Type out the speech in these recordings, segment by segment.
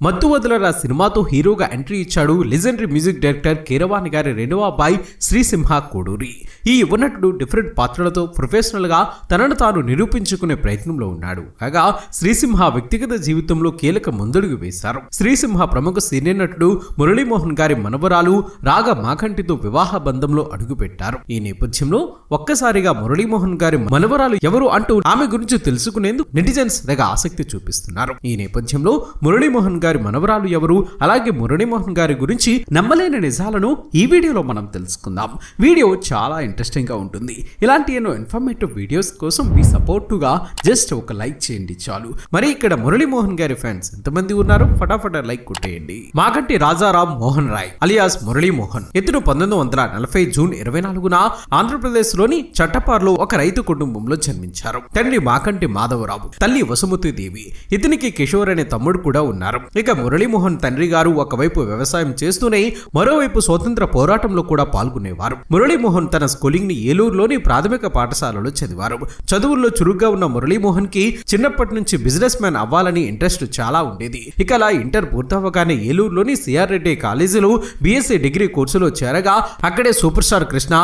మత్తు వదలరా సినిమాతో హీరోగా ఎంట్రీ ఇచ్చాడు లెజెండరీ మ్యూజిక్ డైరెక్టర్ కీరవాణి గారి రెండవ అబ్బాయి శ్రీసింహ కోడూరి. ఈ యువనటుడు డిఫరెంట్ పాత్రలతో ప్రొఫెషనల్గా తనను తాను నిరూపించుకునే ప్రయత్నంలో ఉన్నాడు. కాగా శ్రీసింహ వ్యక్తిగత జీవితంలో కీలక ముందడుగు వేశారు. శ్రీసింహ ప్రముఖ సీనియర్ నటుడు మురళీమోహన్ గారి మనవరాలు రాగ మాకంటితో వివాహ బంధంలో అడుగుపెట్టారు. ఈ నేపథ్యంలో ఒక్కసారిగా మురళీమోహన్ గారి మనవరాలు ఎవరు అంటూ ఆమె గురించి తెలుసుకునేందుకు నెటిజన్స్ తెగ ఆసక్తి చూపిస్తున్నారు. ఈ నేపథ్యంలో మురళీమోహన్ గారి మనవరాలు ఎవరు? అలాగే మురళీమోహన్ గారి గురించి నమ్మలేని నిజాలను ఈ వీడియోలో మనం తెలుసుకుందాం. వీడియో చాలా ఇంట్రెస్టింగ్గా ఉంటుంది. ఇలాంటి ఎన్నో ఇన్ఫర్మేటివ్ వీడియోస్ కోసం మీ సపోర్టుగా జస్ట్ ఒక లైక్ చేయండి చాలు. మరి ఇక్కడ మురళీమోహన్ గారి ఫ్యాన్స్ ఎంతమంది ఉన్నారో ఫటాఫట లైక్ కొట్టేయండి. మాగంటి రాజారాం మోహన్ రాయ్ అలియాస్ మురళీమోహన్. ఇతను పంతొమ్మిది వందల నలభై జూన్ ఇరవై నాలుగున ఆంధ్రప్రదేశ్లోని చట్టపార్లో ఒక రైతు కుటుంబంలో జన్మించారు. తండ్రి మాకంటి మాధవరావు తల్లి వసుమతి దేవి. ఇతనికి కిషోర్ అనే తమ్ముడు కూడా ఉన్నారు. ఇక మురళీమోహన్ తండ్రి గారు ఒకవైపు వ్యవసాయం చేస్తూనే మరోవైపు స్వతంత్ర పోరాటంలో కూడా పాల్గొనేవారు. మురళీమోహన్ తన స్కూలింగ్ని ఏలూరులోని ప్రాథమిక పాఠశాలలో చదివారు. చదువుల్లో చురుగ్గా ఉన్న మురళీమోహన్కి చిన్నప్పటి నుంచి బిజినెస్ మ్యాన్ అవ్వాలని ఇంట్రెస్ట్ చాలా ఉండేది. ఇక అలా ఇంటర్ పూర్తవగానే ఏలూరులోని సిఆర్ రెడ్డి కాలేజీలో బీఎస్సీ డిగ్రీ కోర్సులో చేరగా అక్కడే super star Krishna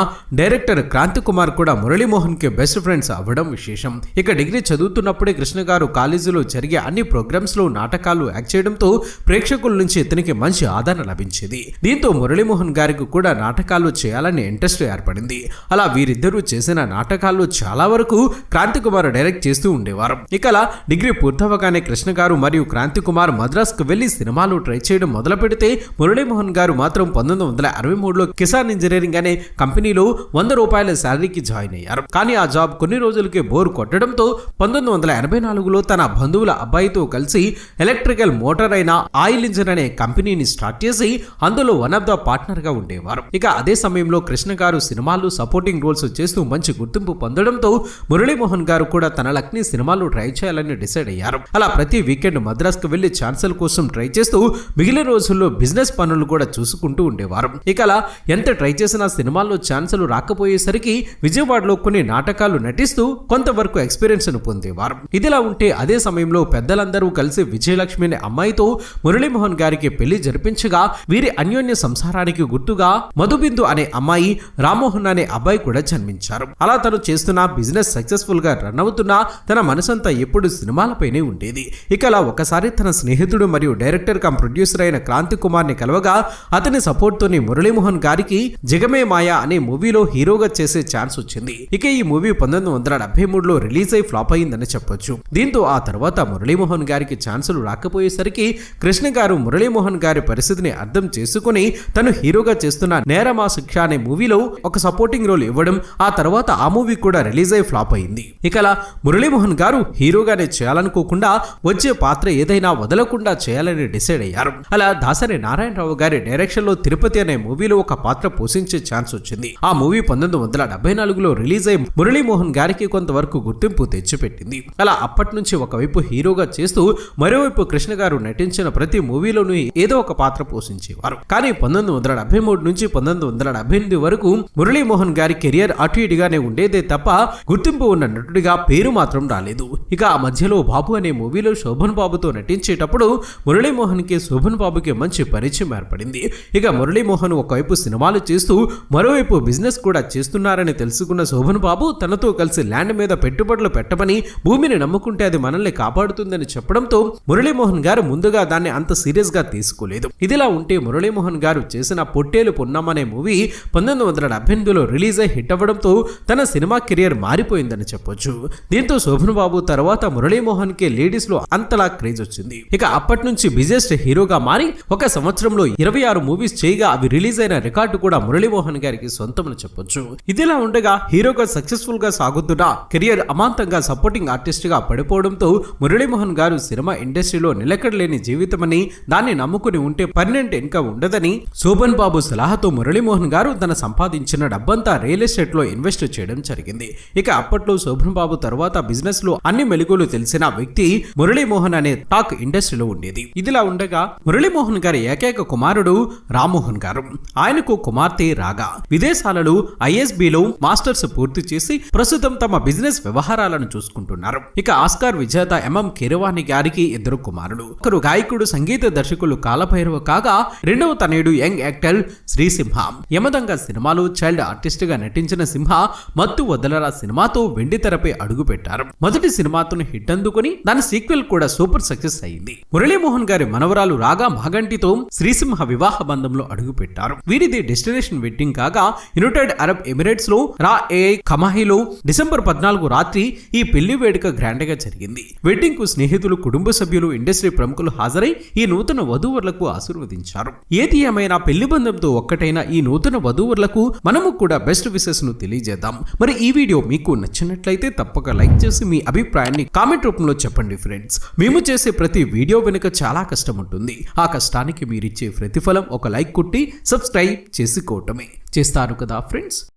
director Kranthi Kumar కూడా మురళీమోహన్కి బెస్ట్ ఫ్రెండ్స్ అవ్వడం విశేషం. ఇక డిగ్రీ చదువుతున్నప్పుడే కృష్ణ గారు కాలేజీలో జరిగే అన్ని ప్రోగ్రామ్స్లో నాటకాలు యాక్ట్ చేయడం చేయడంతో ప్రేక్షకుల నుంచి ఇతనికి మంచి ఆదరణ లభించేది. దీంతో మురళీమోహన్ గారికి కూడా నాటకాలు చేయాలని ఇంట్రెస్ట్ ఏర్పడింది. అలా వీరిద్దరూ చేసిన నాటకాలు చాలా వరకు క్రాంతి కుమార్ డైరెక్ట్ చేస్తూ ఉండేవారు. ఇక అలా డిగ్రీ పూర్తవగానే కృష్ణ గారు మరియు క్రాంతి కుమార్ మద్రాస్కు వెళ్ళి సినిమాలు ట్రై చేయడం మొదలు పెడితే మురళీమోహన్ గారు మాత్రం పంతొమ్మిది వందల అరవై మూడులో కిసాన్ ఇంజనీరింగ్ అనే కంపెనీలో వంద రూపాయల శాలరీకి జాయిన్ అయ్యారు. కానీ ఆ జాబ్ కొన్ని రోజులకే బోర్ కొట్టడంతో పంతొమ్మిది వందల ఎనభై నాలుగులో తన బంధువుల అబ్బాయితో కలిసి ఎలక్ట్రికల్ మోటార్ అయిన ఆయిల్ ఇంజిన్ అనే కంపెనీని స్టార్ట్ చేసి అందులో వన్ ఆఫ్ ద పార్ట్నర్గా ఉండేవారు. ఇక అదే సమయంలో కృష్ణ గారు సినిమాలు సపోర్టింగ్ రోల్స్ చేస్తూ మంచి గుర్తింపు పొందడంతో మురళీమోహన్ గారు కూడా తన లక్ని సినిమాలు ట్రై చేయాలని డిసైడ్ అయ్యారు. అలా ప్రతి వీకెండ్ మద్రాస్కు వెళ్ళి ఛాన్సల్ కోసం ట్రై చేస్తూ మిగిలిన రోజుల్లో బిజినెస్ పనులు కూడా చూసుకుంటూ ఉండేవారు. ఇక అలా ఎంత ట్రై చేసినా సినిమాల్లో ఛాన్సులు రాకపోయేసరికి విజయవాడలో కొన్ని నాటకాలు నటిస్తూ కొంతవరకు ఎక్స్పీరియన్స్ను పొందేవారు. ఇదిలా ఉంటే అదే సమయంలో పెద్దలందరూ కలిసి విజయలక్ష్మి అనే అమ్మాయితో మురళీమోహన్ గారికి పెళ్ళి జరిపించగా వీరి అన్యోన్య సంసారానికి గుర్తుగా మధుబిందు అనే అమ్మాయి రామ్మోహన్ అనే అబ్బాయి కూడా జన్మించారు. అలా తను చేస్తున్న బిజినెస్ సక్సెస్ఫుల్గా రన్ అవుతున్నా తన మనసంతా ఎప్పుడు సినిమాలపైనే ఉండేది. ఇక అలా ఒకసారి తన స్నేహితుడు మరియు డైరెక్టర్ కమ్ ప్రొడ్యూసర్ అయిన క్రాంతి కుమార్ని కలవగా అతని సపోర్ట్ తోని మురళీమోహన్ గారికి జగమే మాయా అనే మూవీలో హీరోగా చేసే ఛాన్స్ వచ్చింది. ఇక ఈ మూవీ పంతొమ్మిది వందల డెబ్బై మూడులో రిలీజ్ అయి ఫ్లాప్ అయిందని చెప్పొచ్చు. దీంతో ఆ తర్వాత మురళీమోహన్ గారికి ఛాన్సులు రాకపోయేసరికి కృష్ణ గారు మురళీమోహన్ గారి పరిస్థితిని అర్థం చేసుకుని తను హీరోగా చేస్తున్న నేరమా శిక్ష అనే మూవీలో ఒక సపోర్టింగ్ రోల్ ఇవ్వడం ఆ తర్వాత ఆ మూవీ కూడా రిలీజ్ అయి ఫ్లాప్ అయింది. ఇక అలా మురళీమోహన్ గారు హీరోగానే చేయాలనుకోకుండా వచ్చే పాత్ర ఏదైనా వదలకుండా చేయాలని డిసైడ్ అయ్యారు. అలా దాసరి నారాయణరావు గారి డైరెక్షన్లో తిరుపతి అనే మూవీలో ఒక పాత్ర పోషించే ఛాన్స్ వచ్చింది. ఆ మూవీ పంతొమ్మిది వందల డెబ్బై నాలుగులో రిలీజ్ అయి మురళీమోహన్ గారికి కొంతవరకు గుర్తింపు తెచ్చిపెట్టింది. అలా అప్పటి నుంచి ఒకవైపు హీరోగా చేస్తూ మరోవైపు కృష్ణ గారు నటించిన ప్రతి మూవీలోనూ ఏదో ఒక పాత్ర పోషించేవారు. కానీ పంతొమ్మిది వందల డెబ్బై మూడు నుంచి పంతొమ్మిది వందల డెబ్బై ఎనిమిది వరకు మురళీమోహన్ గారి కెరియర్ అటు ఇటుగానే ఉండేదే తప్ప గుర్తింపు ఉన్న నటుడిగా పేరు మాత్రం రాలేదు. ఇక ఆ మధ్యలో బాబు అనే మూవీలో శోభన్ బాబుతో నటించేటప్పుడు మురళీమోహన్కి శోభన్ బాబుకి మంచి పరిచయం ఏర్పడింది. ఇక మురళీమోహన్ ఒకవైపు సినిమాలు చేస్తూ మరోవైపు బిజినెస్ కూడా చేస్తున్నారని తెలుసుకున్న శోభన్ బాబు తనతో కలిసి ల్యాండ్ మీద పెట్టుబడులు పెట్టమని భూమిని నమ్ముకుంటే అది మనల్ని కాపాడుతుందని చెప్పడంతో మురళీమోహన్ గారు ముందుగా దాన్ని అంత సీరియస్గా తీసుకోలేదు. ఇదిలా ఉంటే మురళీమోహన్ గారు చేసిన పొట్టేలు పున్నం అనే మూవీ పంతొమ్మిది వందల డెబ్బై ఎనిమిదిలో రిలీజ్ అయి హిట్ అవ్వడంతో తన సినిమా కెరియర్ మారిపోయిందని చెప్పొచ్చు. దీంతో శోభన్ బాబు తర్వాత మురళీమోహన్కి లేడీస్లో అంతలా క్రేజ్ వచ్చింది. ఇక అప్పటి నుంచి బిజెస్ట్ హీరోగా మారి ఒక సంవత్సరంలో ఇరవై ఆరు మూవీస్ చేయగా అవి రిలీజ్ అయిన రికార్డు కూడా మురళీమోహన్ గారికి సొంతమని చెప్పొచ్చు. ఇదిలా ఉండగా హీరోగా సక్సెస్ఫుల్గా సాగుతున్న కెరియర్ అమాంతంగా సపోర్టింగ్ ఆర్టిస్ట్గా పడిపోవడంతో మురళీమోహన్ గారు సినిమా ఇండస్ట్రీలో నిలకడలేని జీవితమని దాన్ని నమ్ముకుని ఉంటే పర్మనెంట్ ఇన్కమ్ ఉండదని శోభన్ బాబు సలహాతో మురళీమోహన్ గారు తన సంపాదించిన డబ్బంతా రియల్ ఎస్టేట్లో ఇన్వెస్ట్ చేయడం జరిగింది. ఇక అప్పట్లో శోభన్ బాబు తర్వాత బిజినెస్లో అన్ని మెలుగులు తెలిసిన వ్యక్తి మురళీమోహన్ అనే టాక్ ఇండస్ట్రీలో ఉండేది. ఇదిలా ఉండగా మురళీమోహన్ గారి ఏకైక కుమారుడు రామ్మోహన్ గారు. ఆయనకు కుమార్తె రాగా విదేశాలలో ఐఎస్బిలో మాస్టర్స్ పూర్తి చేసి ప్రస్తుతం తమ బిజినెస్ వ్యవహారాలను చూసుకుంటున్నారు. ఇక ఆస్కార్ విజేత ఎంఎం కిరవాణి గారికి ఇద్దరు కుమారులు. ఒకరు అసలు గాయకుడు సంగీత దర్శకులు కాలభైరవ కాగా రెండవ తనయుడు యంగ్ యాక్టర్ శ్రీసింహ. యమదంగ సినిమాలు చైల్డ్ ఆర్టిస్ట్గా నటించిన సింహ మత్తు వదలరా సినిమాతో వెండి తెరపై అడుగు పెట్టారు మొదటి సినిమాతో హిట్ అందుకుని దాని సీక్వెల్ కూడా సూపర్ సక్సెస్ అయింది. మురళీమోహన్ గారి మనవరాలు రాగా మాగంటితో శ్రీసింహ వివాహ బంధంలో అడుగు పెట్టారు వీరిది డెస్టినేషన్ వెడ్డింగ్ కాగా యునైటెడ్ అరబ్ ఎమిరేట్స్లో రా ఏ కమాహిలో డిసెంబర్ పద్నాలుగు రాత్రి ఈ పెళ్ళి వేడుక గ్రాండ్గా జరిగింది. వెడ్డింగ్కు స్నేహితులు కుటుంబ సభ్యులు ఇండస్ట్రీ ప్రముఖులు హాజరై ఈ నూతన వధూవరులకు ఆశీర్వదించారు. ఏది ఏమైనా పెళ్ళి బంధంతో ఒక్కటైన ఈ నూతన వధూవరులకు మనము కూడా బెస్ట్ విషెస్ను తెలియజేద్దాం. మరి ఈ వీడియో మీకు నచ్చినట్లయితే తప్పక లైక్ చేసి మీ అభిప్రాయాన్ని కామెంట్ రూపంలో చెప్పండి ఫ్రెండ్స్ మేము చేసే ప్రతి వీడియో వెనుక చాలా కష్టం ఉంటుంది. ఆ కష్టానికి మీరిచ్చే ప్రతిఫలం ఒక లైక్ కుట్టి సబ్స్క్రైబ్ చేసుకోవటమే. చేస్తారు కదా ఫ్రెండ్స్